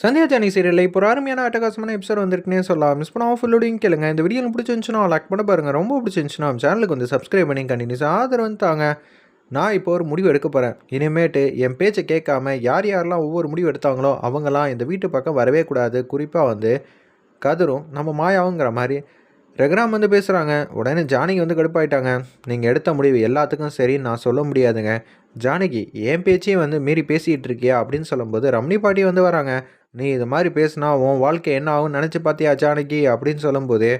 Sandhya Johnny சீரியலில் இப்போ ஒரு அருமையான அட்டகாசமான எபிசோட் வந்திருக்குன்னே சொல்லலாம். மிஸ் பண்ணாமல் ஃபுல்லோடையும் கேளுங்க. இந்த வீடியோ பிடிச்சிருந்துச்சுன்னா லைக் பண்ண பாருங்கள் ரொம்ப பிடிச்சிருந்துச்சுன்னா சேனலுக்கு வந்து சப்ஸ்கிரைப் பண்ணி கண்டினியூஸ் ஆதரவு வந்து தாங்க. நான் இப்போ ஒரு முடிவு எடுக்க போகிறேன் இனிமேட்டு என் பேச்சை கேட்காம யார் யாரெல்லாம் ஒவ்வொரு முடிவு எடுத்தாங்களோ அவங்களாம் இந்த வீட்டு பக்கம் வரவே கூடாது. குறிப்பாக வந்து கதிரும் நம்ம மாயாவுங்கிற மாதிரி ரெகுராம் வந்து பேசுகிறாங்க உடனே ஜானகி வந்து கடுப்பாயிட்டாங்க. நீங்கள் எடுத்த முடிவு எல்லாத்துக்கும் சரின்னு நான் சொல்ல முடியாதுங்க. ஜானகி என் பேச்சையும் வந்து மீறி பேசிகிட்டு இருக்கியா அப்படின்னு சொல்லும்போது ரம்னி பாட்டி வந்து வராங்க. நீ இது மாதிரி பேசுனா உன் வாழ்க்கை என்ன ஆகும் நினச்சி பார்த்தியா ஜானகி? அப்படின்னு சொல்லும்போது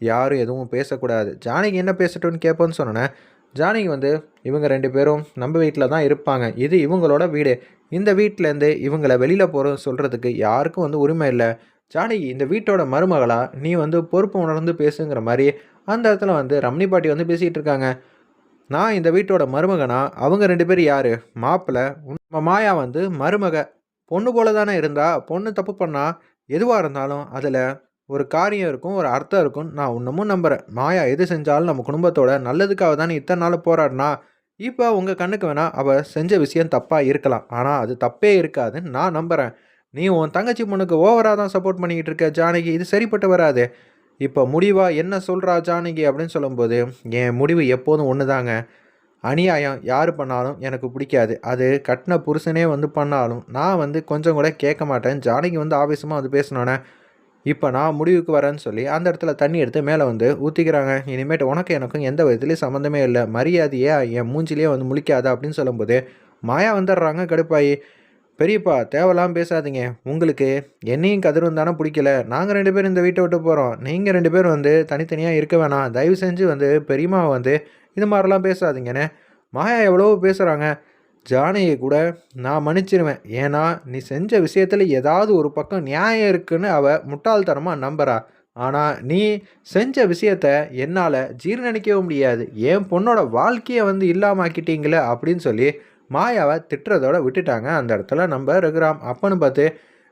யாரும் எதுவும் பேசக்கூடாது. ஜானகி என்ன பேசட்டும்னு கேட்போன்னு சொன்னேன் ஜானகி வந்து இவங்க ரெண்டு பேரும் நம்ம வீட்டில் தான் இருப்பாங்க. இது இவங்களோட வீடு. இந்த வீட்டிலேருந்து இவங்களை வெளியில் போகிற சொல்கிறதுக்கு யாருக்கும் வந்து உரிமை இல்லை. ஜானகி இந்த வீட்டோட மருமகளாக நீ வந்து பொறுப்பு உணர்ந்து பேசுங்கிற மாதிரி அந்த இடத்துல வந்து ரம்னி பாட்டி வந்து பேசிகிட்டு இருக்காங்க. நான் இந்த வீட்டோட மருமகனா? அவங்க ரெண்டு பேரும் யார்? மாப்பிள்ளை நம்ம மாயா வந்து மருமக. பொண்ணு போல தானே இருந்தால் பொண்ணு தப்பு பண்ணால் எதுவாக இருந்தாலும் அதில் ஒரு காரியம் இருக்கும் ஒரு அர்த்தம் இருக்கும். நான் இன்னமும் நம்புகிறேன் மாயா எது செஞ்சாலும் நம்ம குடும்பத்தோட நல்லதுக்காக தானே இத்தனை நாள் போராடினா இப்போ உங்கள் கண்ணுக்கு வேணால் அவள் செஞ்ச விஷயம் தப்பாக இருக்கலாம். ஆனால் அது தப்பே இருக்காதுன்னு நான் நம்புகிறேன் நீ உன் தங்கச்சி பொண்ணுக்கு ஓவராக தான் சப்போர்ட் பண்ணிக்கிட்டு இருக்க ஜானகி. இது சரிப்பட்டு வராது. இப்போ முடிவாக என்ன சொல்கிறா ஜானகி அப்படின்னு சொல்லும்போது என் முடிவு எப்போதும் ஒன்று தாங்க அநியாயம் யார் பண்ணாலும் எனக்கு பிடிக்காது. அது கட்டின புருஷனே வந்து பண்ணாலும் நான் வந்து கொஞ்சம் கூட கேட்க மாட்டேன். ஜானகி வந்து ஆவேசமாக வந்து பேசினோன்னே இப்போ நான் முடிவுக்கு வரேன்னு சொல்லி அந்த இடத்துல தண்ணி எடுத்து மேலே வந்து ஊற்றிக்கிறாங்க இனிமேட்டு உனக்கு எனக்கும் எந்த விதத்துலேயும் சம்மந்தமே இல்லை. மரியாதையே என் மூஞ்சிலேயே வந்து முழிக்காது அப்படின்னு சொல்லும்போது மாயா வந்துடுறாங்க கடுப்பாயி. பெரியப்பா தேவையில்லாமல் பேசாதீங்க. உங்களுக்கு என்னையும் கதிரும் தானே பிடிக்கல. நாங்கள் ரெண்டு பேரும் இந்த வீட்டை விட்டு போகிறோம் நீங்கள் ரெண்டு பேரும் வந்து தனித்தனியாக இருக்க வேணாம். தயவு செஞ்சு வந்து பெரியம்மா வந்து இது மாதிரிலாம் பேசாதீங்கண்ணே. மாயா எவ்வளவோ பேசுகிறாங்க ஜானகியை கூட நான் மன்னிச்சிருவேன். ஏன்னா நீ செஞ்ச விஷயத்தில் ஏதாவது ஒரு பக்கம் நியாயம் இருக்குன்னு அவள் முட்டாள்தனமாக நம்புறா. ஆனால் நீ செஞ்ச விஷயத்த என்னால் ஜீர்ணிக்கவும் முடியாது. என் பொண்ணோட வாழ்க்கையை வந்து இல்லாமாக்கிட்டீங்களே அப்படின்னு சொல்லி மாயாவை திட்டுறதோட விட்டுட்டாங்க. அந்த இடத்துல நம்ம ரகுராம். அப்பன்னு பார்த்து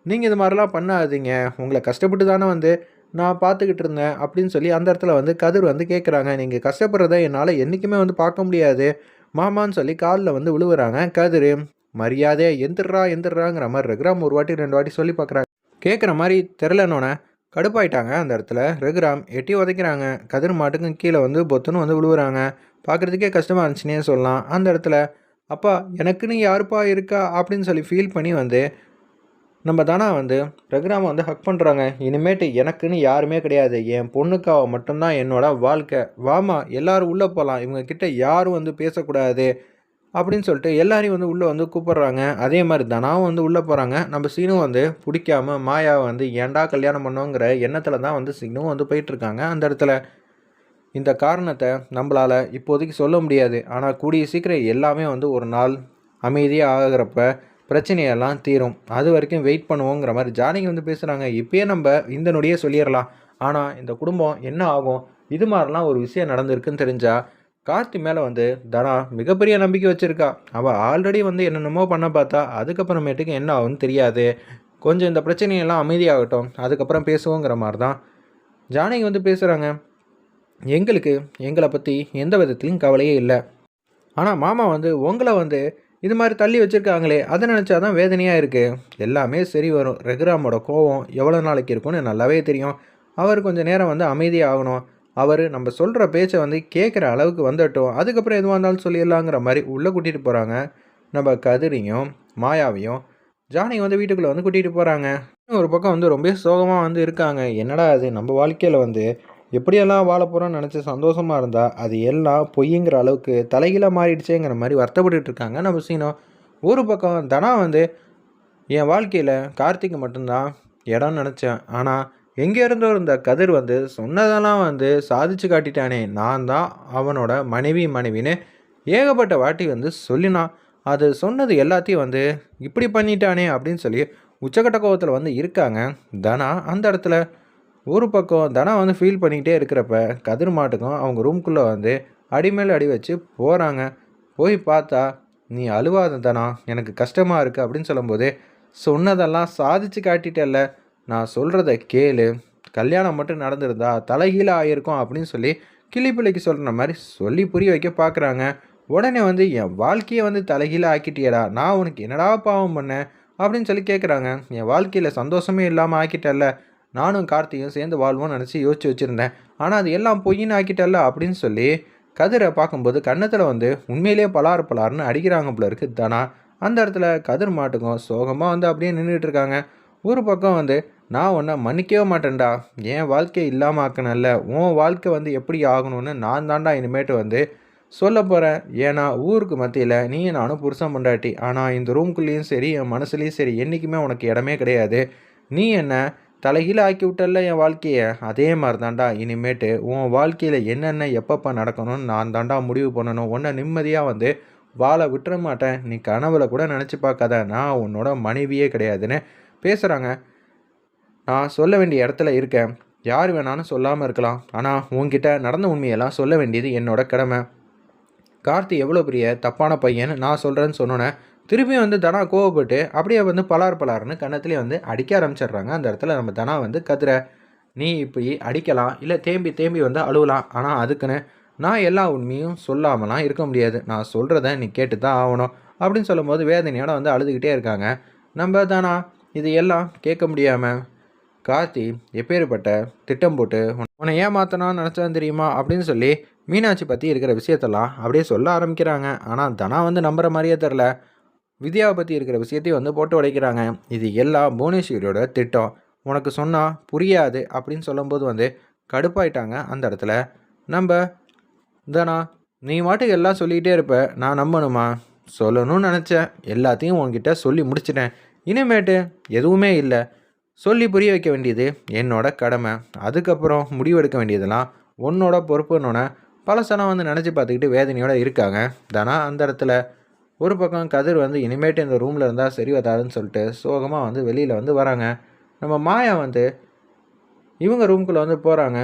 நீங்கள் இது மாதிரிலாம் பண்ணாதீங்க. உங்களை கஷ்டப்பட்டு தானே வந்து நான் பார்த்துக்கிட்டு இருந்தேன் அப்படின்னு சொல்லி அந்த இடத்துல வந்து கதிர் வந்து கேட்குறாங்க நீங்கள் கஷ்டப்படுறத என்னால் என்றைக்குமே வந்து பார்க்க முடியாது. மாமான்னு சொல்லி காலில் வந்து விழுவுறாங்க கதிர். மரியாதையை எந்திரா எந்திராங்கிற மாதிரி ரகுராம் ஒரு வாட்டி ரெண்டு வாட்டி சொல்லி பார்க்குறாங்க கேட்குற மாதிரி தெரிலனோன்னே கடுப்பாயிட்டாங்க அந்த இடத்துல. ரகுராம் எட்டி உதைக்கிறாங்க. கதிர் மாட்டுக்கும் கீழே வந்து பொத்துன்னு வந்து விழுவுறாங்க பார்க்குறதுக்கே கஷ்டமாக இருந்துச்சுன்னே சொல்லலாம். அந்த இடத்துல அப்பா எனக்குன்னு யாருப்பா இருக்கா? அப்படின்னு சொல்லி ஃபீல் பண்ணி வந்து நம்ம தானா வந்து ரகுராமை வந்து ஹக் பண்ணுறாங்க இனிமேட்டு எனக்குன்னு யாருமே கிடையாது. என் பொண்ணுக்காக மட்டும்தான் என்னோட வாழ்க்கை. வாமா எல்லோரும் உள்ளே போகலாம் இவங்கக்கிட்ட யாரும் வந்து பேசக்கூடாது அப்படின்னு சொல்லிட்டு எல்லாரையும் வந்து உள்ளே வந்து கூப்பிட்றாங்க. அதே மாதிரி தனாவும் வந்து உள்ளே போகிறாங்க நம்ம சீனும் வந்து பிடிக்காம மாயாவை வந்து ஏன்டா கல்யாணம் பண்ணோங்கிற எண்ணத்தில் தான் வந்து சீனும் வந்து போயிட்டுருக்காங்க. அந்த இடத்துல இந்த காரணத்தை நம்மளால் இப்போதைக்கு சொல்ல முடியாது. ஆனால் கூடிய சீக்கிரம் எல்லாமே வந்து ஒரு நாள் அமைதியாக ஆகிறப்ப பிரச்சனையெல்லாம் தீரும். அது வரைக்கும் வெயிட் பண்ணுவோங்கிற மாதிரி ஜானகி வந்து பேசுகிறாங்க இப்பயே நம்ம இந்த நொடியே சொல்லிடலாம். ஆனால் இந்த குடும்பம் என்ன ஆகும்? இது மாதிரிலாம் ஒரு விஷயம் நடந்திருக்குன்னு தெரிஞ்சால் கார்த்தி மேலே வந்து தனா மிகப்பெரிய நம்பிக்கை வச்சுருக்கா. அவள் ஆல்ரெடி வந்து என்னென்னமோ பண்ண பார்த்தா அதுக்கப்புறமேட்டுக்கு என்ன ஆகும்னு தெரியாது. கொஞ்சம் இந்த பிரச்சனையெல்லாம் அமைதியாகட்டும். அதுக்கப்புறம் பேசுவோங்கிற மாதிரி தான் ஜானகி வந்து பேசுகிறாங்க எங்களுக்கு எங்களை பற்றி எந்த விதத்துலையும் கவலையே இல்லை. ஆனால் மாமா வந்து உங்களை வந்து இது மாதிரி தள்ளி வச்சுருக்காங்களே அதை நினச்சா தான் வேதனையாக இருக்குது எல்லாமே சரி வரும். ரகுராமோட கோவம் எவ்வளோ நாளைக்கு இருக்கும்னு நல்லாவே தெரியும். அவர் கொஞ்சம் நேரம் வந்து அமைதியாகணும் அவர் நம்ம சொல்கிற பேச்சை வந்து கேட்குற அளவுக்கு வந்துட்டோம். அதுக்கப்புறம் எதுவாக இருந்தாலும் சொல்லிடலாங்கிற மாதிரி உள்ளே கூட்டிகிட்டு போகிறாங்க நம்ம கதிரியும் மாயாவையும் ஜானி வந்து வீட்டுக்குள்ளே வந்து கூட்டிகிட்டு போகிறாங்க ஒரு பக்கம் வந்து ரொம்ப சோகமாக வந்து இருக்காங்க. என்னடா அது நம்ம வாழ்க்கையில் வந்து எப்படியெல்லாம் வாழ போகிறோன்னு நினச்சி சந்தோஷமாக இருந்தால் அது எல்லாம் பொய்ங்கிற அளவுக்கு தலைகீழாக மாறிடுச்சேங்கிற மாதிரி வருத்தப்பட்டு இருக்காங்க. நம்ம சீனம் ஒரு பக்கம் தனா வந்து என் வாழ்க்கையில் கார்த்திக் மட்டும்தான் இடம் நினச்சேன். ஆனால் எங்கே இருந்தோ இருந்த கதிர் வந்து சொன்னதெல்லாம் வந்து சாதிச்சு காட்டிட்டானே. நான் தான் அவனோட மனைவி மனைவின்னு ஏகப்பட்ட வாட்டி வந்து சொல்லினான். அது சொன்னது எல்லாத்தையும் வந்து இப்படி பண்ணிட்டானே அப்படின்னு சொல்லி உச்சக்கட்ட கோபத்தில் வந்து இருக்காங்க தனா. அந்த இடத்துல ஒரு பக்கம் தனா வந்து ஃபீல் பண்ணிக்கிட்டே இருக்கிறப்ப கதிர் மாட்டுக்கும் அவங்க ரூம்குள்ளே வந்து அடிமேல் அடி வச்சு போகிறாங்க போய் பார்த்தா நீ அழுவாத தனா எனக்கு கஷ்டமாக இருக்குது அப்படின்னு சொல்லும்போது சொன்னதெல்லாம் சாதிச்சு காட்டிட்டல்ல. நான் சொல்கிறத கேளு. கல்யாணம் மட்டும் நடந்திருந்தா தலைகீழ ஆகிருக்கும் அப்படின்னு சொல்லி கிளிப்பிள்ளைக்கு சொல்கிற மாதிரி சொல்லி புரிய வைக்க பார்க்குறாங்க உடனே வந்து என் வாழ்க்கையை வந்து தலைகீழ ஆக்கிட்டியடா. நான் உனக்கு என்னடா பாவம் பண்ணேன் அப்படின்னு சொல்லி கேட்குறாங்க என் வாழ்க்கையில் சந்தோஷமே இல்லாமல் ஆக்கிட்டல்ல. நானும் கார்த்தியும் சேர்ந்து வாழ்வோம்னு நினச்சி யோசிச்சு வச்சுருந்தேன். ஆனால் அது எல்லாம் பொய்ன்னு ஆக்கிட்டல்ல அப்படின்னு சொல்லி கதிரை பார்க்கும்போது கன்னத்தில் வந்து உண்மையிலேயே பலார் பலார்னு அடிக்கிறாங்க போல இருக்குது தானா? அந்த இடத்துல கதிர் மாட்டுக்கும் சோகமாக வந்து அப்படியே நின்றுட்டு இருக்காங்க. ஒரு பக்கம் வந்து நான் ஒன்றை மன்னிக்கவே மாட்டேன்டா. என் வாழ்க்கை இல்லாமல் ஆக்கணும்ல உன் வாழ்க்கை வந்து எப்படி ஆகணும்னு நான் தாண்டா இனிமேட்டு வந்து சொல்ல போகிறேன் ஏன்னா ஊருக்கு மத்தியில் நீ நானும் புருஷன் பொண்டாட்டி. ஆனால் இந்த ரூம்குள்ளேயும் சரி என் மனசுலேயும் சரி என்றைக்குமே உனக்கு இடமே கிடையாது. நீ என்ன தலைகீழ ஆக்கி விட்டல்ல என் வாழ்க்கையை? அதே மாதிரி தாண்டா இனிமேட்டு உன் வாழ்க்கையில் என்னென்ன எப்பப்போ நடக்கணும்னு நான் தாண்டா முடிவு பண்ணணும். உன்னை நிம்மதியாக வந்து வாழை விட்டுற மாட்டேன். நீ கனவுல கூட நினச்சி பார்க்காத. நான் உன்னோட மனைவியே கிடையாதுன்னு பேசுகிறாங்க நான் சொல்ல வேண்டிய இடத்துல இருக்கேன். யார் வேணாலும் சொல்லாமல் இருக்கலாம். ஆனால் உன்கிட்ட நடந்த உண்மையெல்லாம் சொல்ல வேண்டியது என்னோட கடமை. கார்த்தி எவ்வளோ பெரிய தப்பான பையன் நான் சொல்கிறேன்னு சொன்னோன்னே திரும்பியும் வந்து தனா கோவப்பட்டு அப்படியே வந்து பலார் பலார்னு கன்னத்துலேயே வந்து அடிக்க ஆரம்பிச்சிடுறாங்க. அந்த இடத்துல நம்ம தனா வந்து கதிர நீ இப்படி அடிக்கலாம். இல்லை தேம்பி தேம்பி வந்து அழுவலாம். ஆனால் அதுக்குன்னு நான் எல்லா உண்மையும் சொல்லாமலாம் இருக்க முடியாது. நான் சொல்கிறத நீ கேட்டு தான் ஆகணும். அப்படின்னு சொல்லும்போது வேதனையோட வந்து அழுதுகிட்டே இருக்காங்க. நம்ம தானா இது எல்லாம் கேட்க முடியாமல் கார்த்தி எப்பேற்பட்ட திட்டம் போட்டு உன்னை ஏமாத்தணும்னு நினச்சேன் தெரியுமா? அப்படின்னு சொல்லி மீனாட்சி பற்றி இருக்கிற விஷயத்தெல்லாம் அப்படியே சொல்ல ஆரம்பிக்கிறாங்க. ஆனால் தனா வந்து நம்புகிற மாதிரியே தெரில வித்யாவை பற்றி இருக்கிற விஷயத்தையும் வந்து போட்டு உடைக்கிறாங்க. இது எல்லாம் புவனேஸ்வரியோட திட்டம். உனக்கு சொன்னால் புரியாது அப்படின்னு சொல்லும்போது வந்து கடுப்பாயிட்டாங்க அந்த இடத்துல. நம்ம தனா நீ மாட்டுக்கு எல்லாம் சொல்லிக்கிட்டே இருப்ப. நான் நம்பணுமா? சொல்லணும்னு நினச்சேன். எல்லாத்தையும் உன்கிட்ட சொல்லி முடிச்சிட்டேன். இனிமேட்டு எதுவுமே இல்லை. சொல்லி புரிய வைக்க வேண்டியது என்னோட கடமை. அதுக்கப்புறம் முடிவெடுக்க வேண்டியதெல்லாம் உன்னோட பொறுப்புன்னொன்னே பலசனம் வந்து நினச்சி பார்த்துக்கிட்டு வேதனையோடு இருக்காங்க. தானா அந்த இடத்துல ஒரு பக்கம் கதிர் வந்து இனிமேட்டு இந்த ரூமில் இருந்தால் சரி வராதுன்னு சொல்லிட்டு சோகமாக வந்து வெளியில் வந்து வராங்க. நம்ம மாயா வந்து இவங்க ரூம்குள்ளே வந்து போகிறாங்க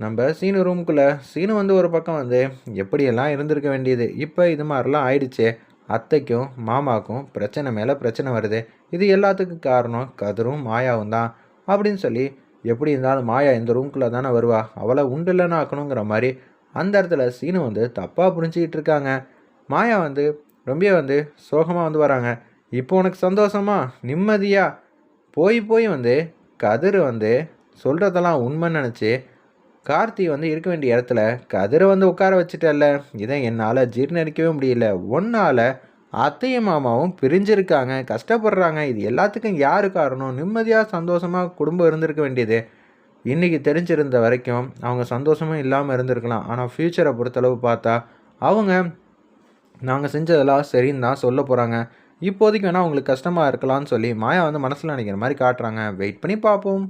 நம்ம சீனு ரூம்குள்ளே சீனு வந்து ஒரு பக்கம் வந்து எப்படியெல்லாம் இருந்திருக்க வேண்டியது? இப்போ இது மாதிரிலாம் ஆயிடுச்சு. அத்தைக்கும் மாமாவுக்கும் பிரச்சனை மேலே பிரச்சனை வருது. இது எல்லாத்துக்கும் காரணம் கதிரும் மாயாவும் தான் அப்படின்னு சொல்லி எப்படி இருந்தாலும் மாயா இந்த ரூம்குள்ளே தானே வருவா? அவளை உண்டுலன்னு ஆக்கணுங்கிற மாதிரி அந்த இடத்துல சீனு வந்து தப்பாக புரிஞ்சிக்கிட்டு இருக்காங்க. மாயா வந்து ரொம்ப வந்து சோகமாக வந்து வராங்க. இப்போ உனக்கு சந்தோஷமா? நிம்மதியாக போய் போய் வந்து கதிர் வந்து சொல்கிறதெல்லாம் உண்மைன்னு நினச்சி கார்த்தி வந்து இருக்க வேண்டிய இடத்துல கதிரை வந்து உட்கார வச்சுட்டல்ல. இதை என்னால் ஜீர்ணரிக்கவே முடியல. ஒன்றால் அத்தையும் மாமாவும் பிரிஞ்சிருக்காங்க. கஷ்டப்படுறாங்க. இது எல்லாத்துக்கும் யார் காரணம்? நிம்மதியாக சந்தோஷமாக குடும்பம் இருந்திருக்க வேண்டியது. இன்றைக்கி தெரிஞ்சிருந்த வரைக்கும் அவங்க சந்தோஷமும் இல்லாமல் இருந்திருக்கலாம். ஆனால் ஃப்யூச்சரை பொறுத்தளவு பார்த்தா அவங்க நாங்கள் செஞ்சதெல்லாம் சரின்னு தான் சொல்ல போகிறாங்க இப்போதைக்கு வேணால் அவங்களுக்கு கஷ்டமாக இருக்கலாம்னு சொல்லி மாயா வந்து மனசில் நினைக்கிற மாதிரி காட்டுறாங்க. வெயிட் பண்ணி பார்ப்போம்.